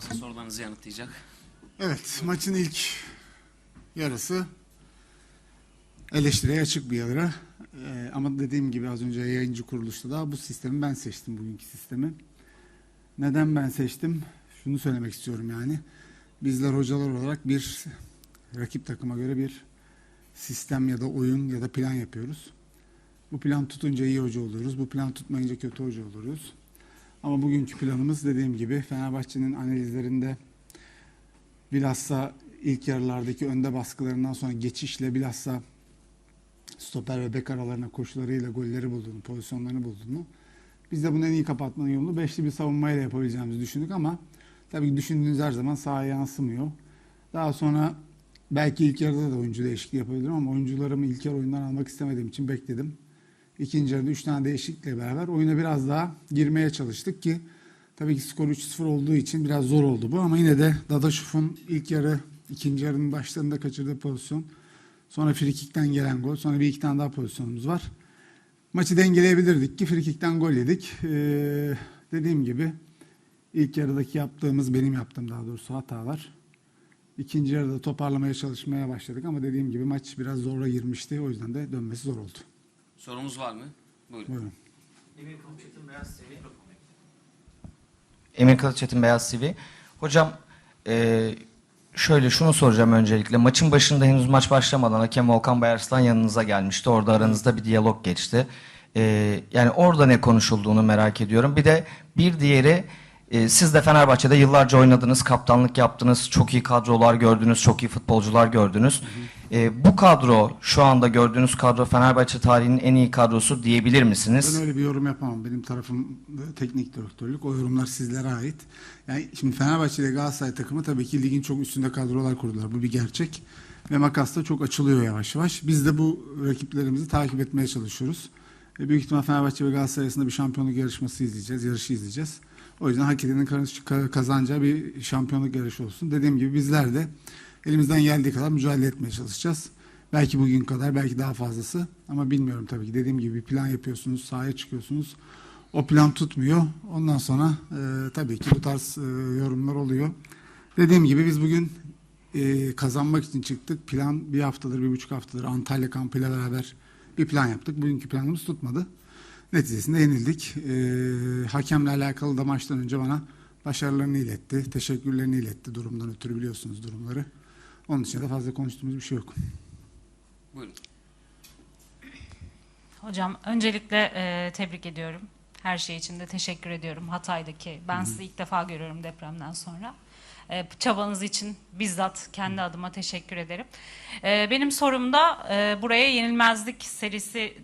varsa sorularınızı yanıtlayacak. Evet, maçın ilk yarısı eleştiriye açık bir yarı. Ee, ama dediğim gibi az önce yayıncı kuruluşta da bu sistemi ben seçtim, bugünkü sistemi. Neden ben seçtim? Şunu söylemek istiyorum yani. Bizler hocalar olarak bir rakip takıma göre bir sistem ya da oyun ya da plan yapıyoruz. Bu plan tutunca iyi hoca oluyoruz. Bu plan tutmayınca kötü hoca oluyoruz. Ama bugünkü planımız dediğim gibi Fenerbahçe'nin analizlerinde bilhassa ilk yarılardaki önde baskılarından sonra geçişle bilhassa stoper ve bek aralarına koşularıyla golleri bulduğunu, pozisyonlarını bulduğunu biz de bunu en iyi kapatmanın yolunu beşli bir savunmayla yapabileceğimizi düşündük ama tabii ki düşündüğünüz her zaman sahaya yansımıyor. Daha sonra belki ilk yarıda da oyuncu değişikliği yapabilirim ama oyuncularımı ilk yarı oyundan almak istemediğim için bekledim. İkinci yarıda 3 tane değişiklikle beraber oyuna biraz daha girmeye çalıştık ki tabii ki skor 3-0 olduğu için biraz zor oldu bu ama yine de Dadaşuf'un ilk yarı ikinci yarının başlarında kaçırdığı pozisyon sonra frikikten gelen gol sonra bir iki tane daha pozisyonumuz var. Maçı dengeleyebilirdik ki frikikten gol yedik. Ee, dediğim gibi ilk yarıdaki yaptığımız benim yaptığım daha doğrusu hatalar. İkinci yarıda toparlamaya çalışmaya başladık ama dediğim gibi maç biraz zora girmişti. O yüzden de dönmesi zor oldu. Sorumuz var mı? Buyurun. Buyurun. Emir Kılıçetin Beyaz TV. Emir Kılıçetin Beyaz TV. Hocam e, şöyle şunu soracağım öncelikle. Maçın başında henüz maç başlamadan hakem Volkan Bayarslan yanınıza gelmişti. Orada aranızda bir diyalog geçti. E, yani orada ne konuşulduğunu merak ediyorum. Bir de bir diğeri e, siz de Fenerbahçe'de yıllarca oynadınız, kaptanlık yaptınız, çok iyi kadrolar gördünüz, çok iyi futbolcular gördünüz. E, bu kadro, şu anda gördüğünüz kadro Fenerbahçe tarihinin en iyi kadrosu diyebilir misiniz? Ben öyle bir yorum yapamam. Benim tarafım teknik direktörlük. O yorumlar sizlere ait. Yani şimdi Fenerbahçe ile Galatasaray takımı tabii ki ligin çok üstünde kadrolar kurdular. Bu bir gerçek. Ve makas da çok açılıyor yavaş yavaş. Biz de bu rakiplerimizi takip etmeye çalışıyoruz. E, büyük ihtimal Fenerbahçe ve Galatasaray arasında bir şampiyonluk yarışması izleyeceğiz. Yarışı izleyeceğiz. O yüzden hak edenin ka- kazanacağı bir şampiyonluk yarışı olsun. Dediğim gibi bizler de elimizden geldiği kadar mücadele etmeye çalışacağız. Belki bugün kadar, belki daha fazlası. Ama bilmiyorum tabii ki. Dediğim gibi plan yapıyorsunuz, sahaya çıkıyorsunuz. O plan tutmuyor. Ondan sonra e, tabii ki bu tarz e, yorumlar oluyor. Dediğim gibi biz bugün e, kazanmak için çıktık. Plan bir haftadır, bir buçuk haftadır Antalya kampıyla beraber bir plan yaptık. Bugünkü planımız tutmadı. Neticesinde yenildik. E, hakemle alakalı da maçtan önce bana başarılarını iletti, teşekkürlerini iletti durumdan ötürü biliyorsunuz durumları. Onun dışında da fazla konuştuğumuz bir şey yok. Buyurun. Hocam öncelikle e, tebrik ediyorum. Her şey için de teşekkür ediyorum. Hatay'daki ben sizi ilk defa görüyorum depremden sonra. E, çabanız için bizzat kendi adıma teşekkür ederim. E, benim sorum da e, buraya yenilmezlik serisi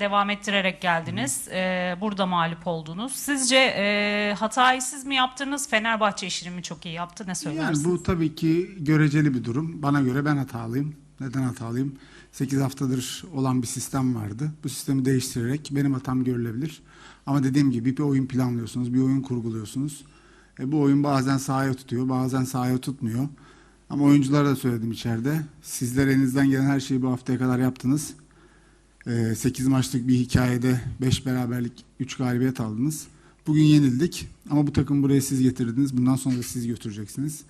devam ettirerek geldiniz. E, burada mağlup oldunuz. Sizce e, hatayı siz mi yaptınız? Fenerbahçe işini mi çok iyi yaptı? Ne Yani söylersiniz? bu tabii ki göreceli bir durum. Bana göre ben hatalıyım. Neden hatalıyım? 8 haftadır olan bir sistem vardı. Bu sistemi değiştirerek benim hatam görülebilir. Ama dediğim gibi bir oyun planlıyorsunuz, bir oyun kurguluyorsunuz. E, bu oyun bazen sahaya tutuyor, bazen sahaya tutmuyor. Ama oyunculara da söyledim içeride. Sizler elinizden gelen her şeyi bu haftaya kadar yaptınız. 8 maçlık bir hikayede 5 beraberlik 3 galibiyet aldınız. Bugün yenildik ama bu takım buraya siz getirdiniz. Bundan sonra da siz götüreceksiniz.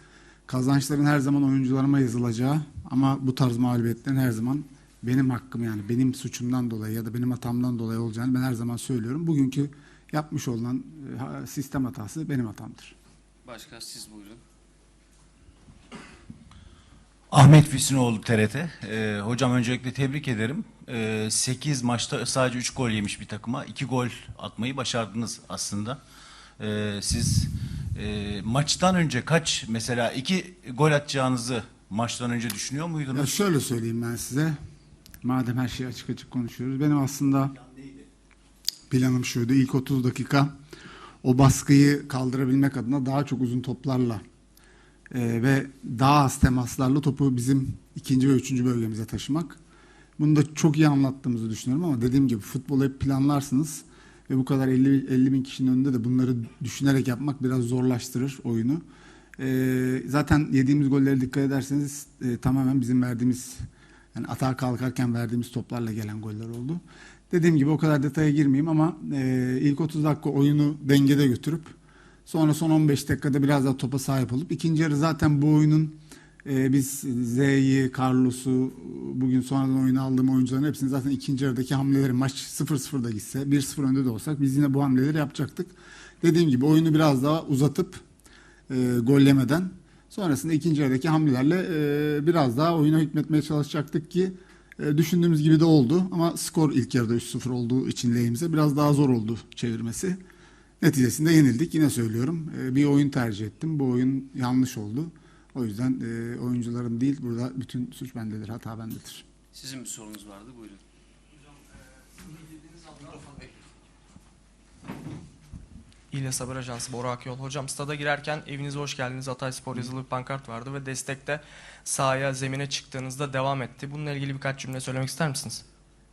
Kazançların her zaman oyuncularıma yazılacağı ama bu tarz mağlubiyetlerin her zaman benim hakkım yani benim suçumdan dolayı ya da benim hatamdan dolayı olacağını ben her zaman söylüyorum. Bugünkü yapmış olan e, sistem hatası benim hatamdır. Başka siz buyurun. Ahmet Füsunoğlu TRT. Ee, hocam öncelikle tebrik ederim. Ee, 8 maçta sadece 3 gol yemiş bir takıma 2 gol atmayı başardınız aslında. Ee, siz e, maçtan önce kaç mesela 2 gol atacağınızı maçtan önce düşünüyor Ya muydunuz? şöyle söyleyeyim ben size. Madem her şeyi açık açık konuşuyoruz. Benim aslında planım şuydu. İlk 30 dakika o baskıyı kaldırabilmek adına daha çok uzun toplarla e, ve daha az temaslarla topu bizim ikinci ve üçüncü bölgemize taşımak. Bunu da çok iyi anlattığımızı düşünüyorum ama dediğim gibi futbolu hep planlarsınız ve bu kadar 50, 50 bin kişinin önünde de bunları düşünerek yapmak biraz zorlaştırır oyunu. E, zaten yediğimiz gollere dikkat ederseniz e, tamamen bizim verdiğimiz yani atağa kalkarken verdiğimiz toplarla gelen goller oldu. Dediğim gibi o kadar detaya girmeyeyim ama e, ilk 30 dakika oyunu dengede götürüp Sonra son 15 dakikada biraz daha topa sahip olup ikinci yarı zaten bu oyunun e, biz Z'yi, Carlos'u bugün sonradan oyuna aldığım oyuncuların hepsini zaten ikinci yarıdaki hamleleri maç 0-0'da gitse 1-0 önde de olsak biz yine bu hamleleri yapacaktık. Dediğim gibi oyunu biraz daha uzatıp e, gollemeden sonrasında ikinci yarıdaki hamlelerle e, biraz daha oyuna hükmetmeye çalışacaktık ki e, düşündüğümüz gibi de oldu ama skor ilk yarıda 3-0 olduğu için lehimize biraz daha zor oldu çevirmesi. Neticesinde yenildik. Yine söylüyorum. e, bir oyun tercih ettim. Bu oyun yanlış oldu. O yüzden e, oyuncuların değil burada bütün suç bendedir, hata bendedir. Sizin bir sorunuz vardı. Buyurun. İlyas Haber Ajansı Bora Akyol. Hocam stada girerken evinize hoş geldiniz Hatay Spor yazılı bir pankart vardı ve destekte sahaya, zemine çıktığınızda devam etti. Bununla ilgili birkaç cümle söylemek ister misiniz?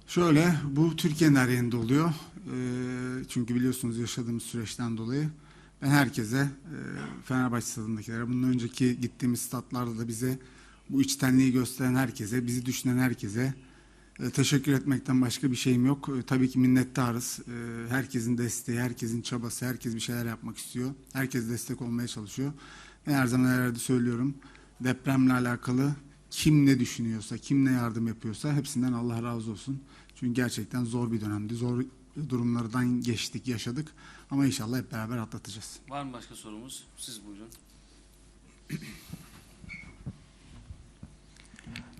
Şöyle, bu Türkiye'nin her yerinde oluyor. E, çünkü biliyorsunuz yaşadığımız süreçten dolayı ben herkese, e, Fenerbahçe stadındakilere, bundan önceki gittiğimiz statlarda da bize bu içtenliği gösteren herkese, bizi düşünen herkese e, teşekkür etmekten başka bir şeyim yok. E, tabii ki minnettarız. E, herkesin desteği, herkesin çabası, herkes bir şeyler yapmak istiyor. Herkes destek olmaya çalışıyor. Ben her zaman her yerde söylüyorum. Depremle alakalı kim ne düşünüyorsa, kim ne yardım yapıyorsa hepsinden Allah razı olsun. Çünkü gerçekten zor bir dönemdi. Zor durumlardan geçtik, yaşadık. Ama inşallah hep beraber atlatacağız. Var mı başka sorumuz? Siz buyurun.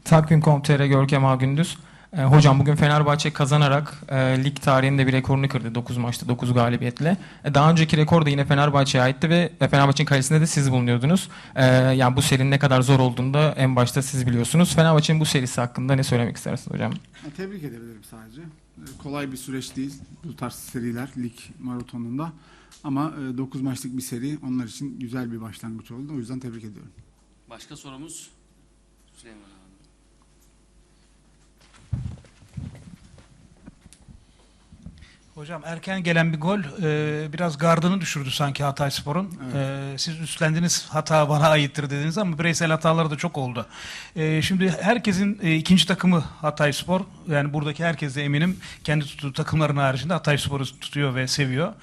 Takvim.com.tr Görkem Ağgündüz. E, hocam bugün Fenerbahçe kazanarak e, lig tarihinde bir rekorunu kırdı 9 maçta 9 galibiyetle. E, daha önceki rekor da yine Fenerbahçe'ye aitti ve e, Fenerbahçe'nin kalesinde de siz bulunuyordunuz. E, yani bu serinin ne kadar zor olduğunu da en başta siz biliyorsunuz. Fenerbahçe'nin bu serisi hakkında ne söylemek istersiniz hocam? Ya, Tebrik edebilirim sadece. Ee, Kolay bir süreç değil bu tarz seriler lig maratonunda. Ama 9 maçlık bir seri onlar için güzel bir başlangıç oldu. O yüzden tebrik ediyorum. Başka sorumuz? Süleyman Hocam erken gelen bir gol e, biraz gardını düşürdü sanki Hatay Spor'un. E, siz üstlendiniz hata bana aittir dediniz ama bireysel hataları da çok oldu. E, şimdi herkesin e, ikinci takımı Hatay Spor. Yani buradaki herkes de eminim kendi tuttuğu takımların haricinde Hatay Spor'u tutuyor ve seviyor.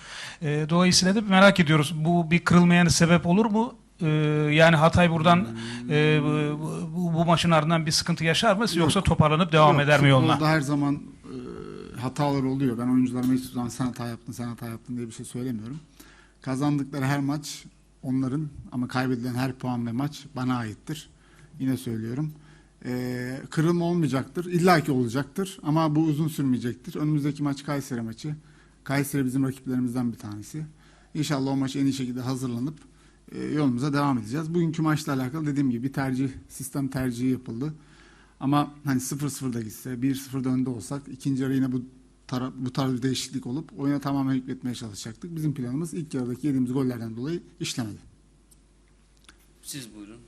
E, dolayısıyla da merak ediyoruz. Bu bir kırılmayan sebep olur mu? E, yani Hatay buradan e, bu, bu, bu maçın ardından bir sıkıntı yaşar mı? Yoksa toparlanıp devam Yok, eder mi yoluna? Her zaman hatalar oluyor. Ben oyuncularıma hiçbir zaman sen hata yaptın, sen hata yaptın diye bir şey söylemiyorum. Kazandıkları her maç onların ama kaybedilen her puan ve maç bana aittir. Yine söylüyorum. E, kırılma olmayacaktır. İlla ki olacaktır ama bu uzun sürmeyecektir. Önümüzdeki maç Kayseri maçı. Kayseri bizim rakiplerimizden bir tanesi. İnşallah o maç en iyi şekilde hazırlanıp e, yolumuza devam edeceğiz. Bugünkü maçla alakalı dediğim gibi tercih, sistem tercihi yapıldı. Ama hani 0-0'da gitse, 1-0'da önde olsak ikinci yarı yine bu tara- bu tarz bir değişiklik olup oyuna tamamen hükmetmeye çalışacaktık. Bizim planımız ilk yarıdaki yediğimiz gollerden dolayı işlemedi. Siz buyurun.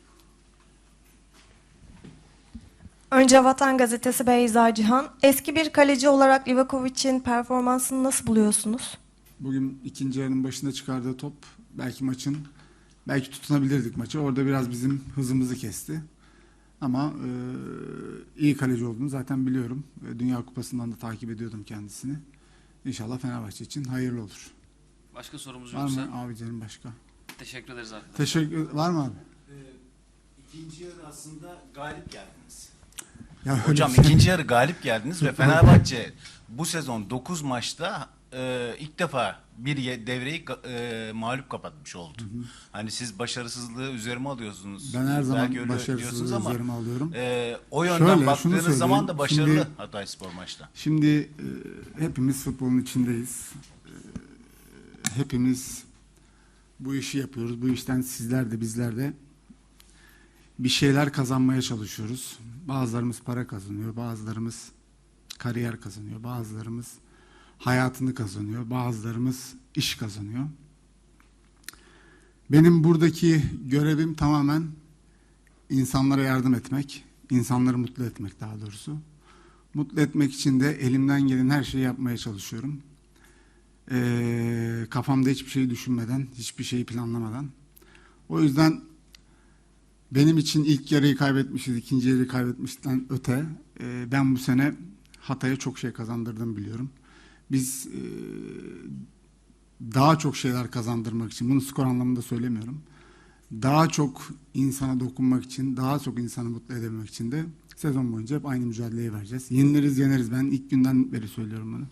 Önce Vatan Gazetesi Beyza Cihan. Eski bir kaleci olarak Livakovic'in performansını nasıl buluyorsunuz? Bugün ikinci yarının başında çıkardığı top belki maçın belki tutunabilirdik maçı. Orada biraz bizim hızımızı kesti. Ama e, iyi kaleci olduğunu zaten biliyorum. E, Dünya Kupası'ndan da takip ediyordum kendisini. İnşallah Fenerbahçe için hayırlı olur. Başka sorumuz Var yoksa mı abilerim başka? teşekkür ederiz arkadaşlar. Teşekkür var mı abi? İkinci yarı aslında galip geldiniz. Ya öyle Hocam bir şey- ikinci yarı galip geldiniz ve Fenerbahçe bu sezon 9 maçta e, ilk defa bir ye- devreyi e, mağlup kapatmış oldu. Hani siz başarısızlığı üzerime alıyorsunuz. Ben her zaman Belki öyle diyorsunuz başarısızlığı ama, üzerime alıyorum. e, o yönden Şöyle, şunu baktığınız zaman da başarılı Şimdi- Hatay Spor maçta. Şimdi e, hepimiz futbolun içindeyiz. E, hepimiz bu işi yapıyoruz. Bu işten sizler de bizler de bir şeyler kazanmaya çalışıyoruz. Bazılarımız para kazanıyor, bazılarımız kariyer kazanıyor, bazılarımız hayatını kazanıyor, bazılarımız iş kazanıyor. Benim buradaki görevim tamamen insanlara yardım etmek, insanları mutlu etmek daha doğrusu. Mutlu etmek için de elimden gelen her şeyi yapmaya çalışıyorum. Ee, kafamda hiçbir şey düşünmeden, hiçbir şeyi planlamadan. O yüzden benim için ilk yarıyı kaybetmişiz, ikinci yarıyı kaybetmişten öte e, ben bu sene Hatay'a çok şey kazandırdığımı biliyorum. Biz e, daha çok şeyler kazandırmak için, bunu skor anlamında söylemiyorum. Daha çok insana dokunmak için, daha çok insanı mutlu edebilmek için de sezon boyunca hep aynı mücadeleyi vereceğiz. Yeniliriz, yeneriz. Ben ilk günden beri söylüyorum bunu.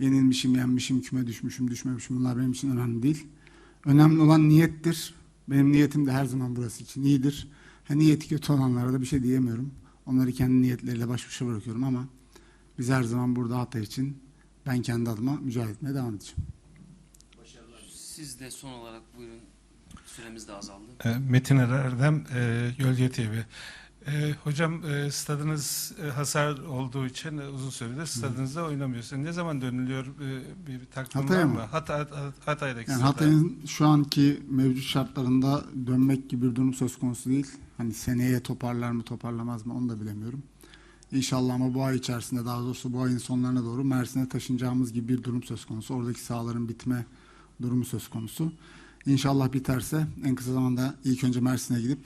Yenilmişim, yenmişim, küme düşmüşüm, düşmemişim. Bunlar benim için önemli değil. Önemli olan niyettir. Benim niyetim de her zaman burası için iyidir. Ha, niyeti kötü olanlara da bir şey diyemiyorum. Onları kendi niyetleriyle baş başa bırakıyorum ama biz her zaman burada Hatay için ben kendi adıma mücadele etmeye devam edeceğim. Siz de son olarak buyurun. Süremiz de azaldı. E, Metin Er- Erdem, e, Gölge TV. E, hocam e, stadınız e, hasar olduğu için e, uzun süredir stadınızda oynamıyorsunuz. Ne zaman dönülüyor e, bir, bir takvim Hatay'a var mı? mı? Hatay, Hat- Hatay'daki Yani. Hatay'ın şu anki mevcut şartlarında dönmek gibi bir durum söz konusu değil. Hani seneye toparlar mı toparlamaz mı onu da bilemiyorum. İnşallah ama bu ay içerisinde daha doğrusu bu ayın sonlarına doğru Mersin'e taşınacağımız gibi bir durum söz konusu. Oradaki sahaların bitme durumu söz konusu. İnşallah biterse en kısa zamanda ilk önce Mersin'e gidip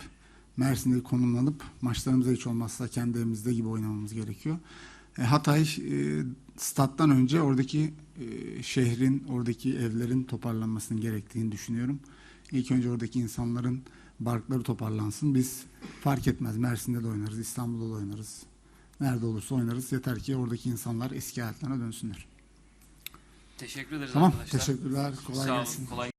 Mersin'de konumlanıp maçlarımıza hiç olmazsa kendi evimizde gibi oynamamız gerekiyor. E, Hatay e, stat'tan önce oradaki e, şehrin, oradaki evlerin toparlanmasının gerektiğini düşünüyorum. İlk önce oradaki insanların barkları toparlansın. Biz fark etmez Mersin'de de oynarız, İstanbul'da da oynarız. Nerede olursa oynarız. Yeter ki oradaki insanlar eski hayatlarına dönsünler. Teşekkür ederiz Tamam, arkadaşlar. teşekkürler. Kolay Sağ olun. gelsin. Kolay